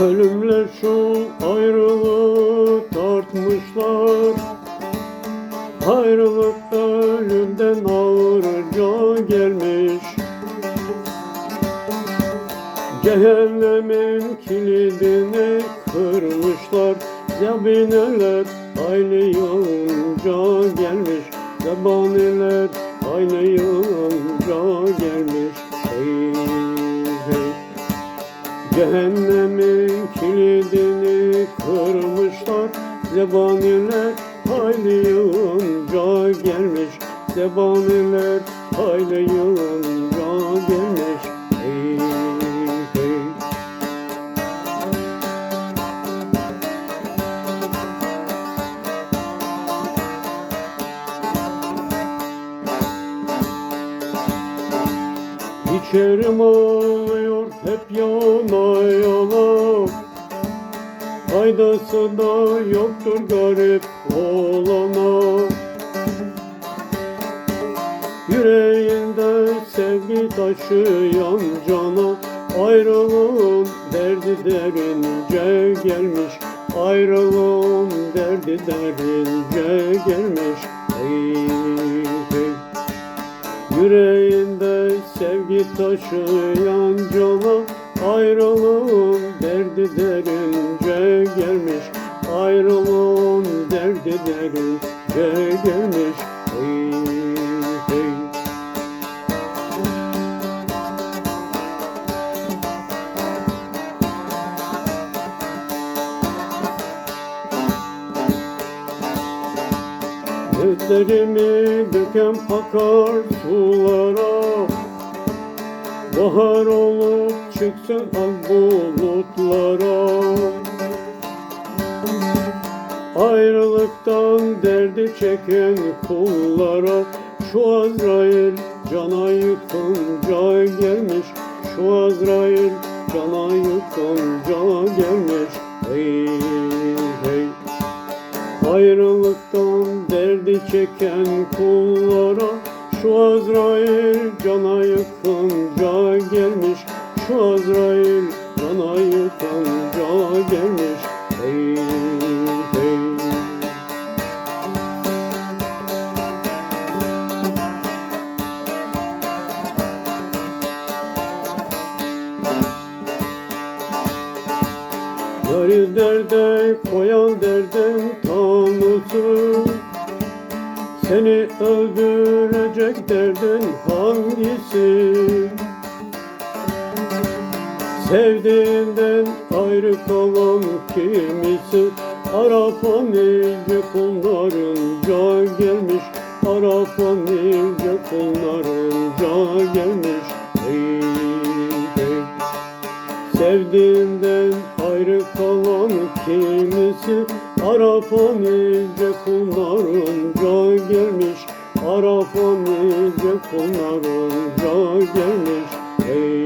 Ölümler şu ayrılığı tartmışlar. Ayrılık ölümden ağırca gelmiş. Cehennemin kilidini kırmışlar. Zebineler aynıyınca gelmiş. Zebaniler aynıyınca gelmiş Cehennemin kilidini kırmışlar. Zebaniler haylıyınca gelmiş. Zebaniler haylıyınca İçerim ağlıyor hep yana yana. Faydası da yoktur garip olana. Yüreğinde sevgi taşıyan cana. Ayrılığın derdi derince gelmiş. Ayrılığın derdi derince gelmiş. Hey hey. Yüreğinde taşıyan cana Ayrılığın derdi derince gelmiş. Ayrılığın derdi derince gelmiş. Hey hey. Gözlerimi döken akar sulara Bahar olup çıksın ak bulutlara. Ayrılıktan derdi çeken kullara. Şu Azrail cana yıkınca gelmiş. Şu Azrail cana yıkınca gelmiş. Hey hey. Ayrılıktan derdi çeken kullara. Şu Azrail cana Şu Azrail cana yakınca gelmiş. Hey hey. Yarı derde koyan derdin tanrısı Seni öldürecek derdin hangisi? Sevdiğinden ayrı kalan kimisi? Arafan nice kullarınca gelmiş. Arafan nice kullarınca gelmiş. Hey hey Sevdiğinden ayrı kalan kimisi? Arafa nice kullarınca gelmiş. Arafa nice kullarınca gelmiş. Hey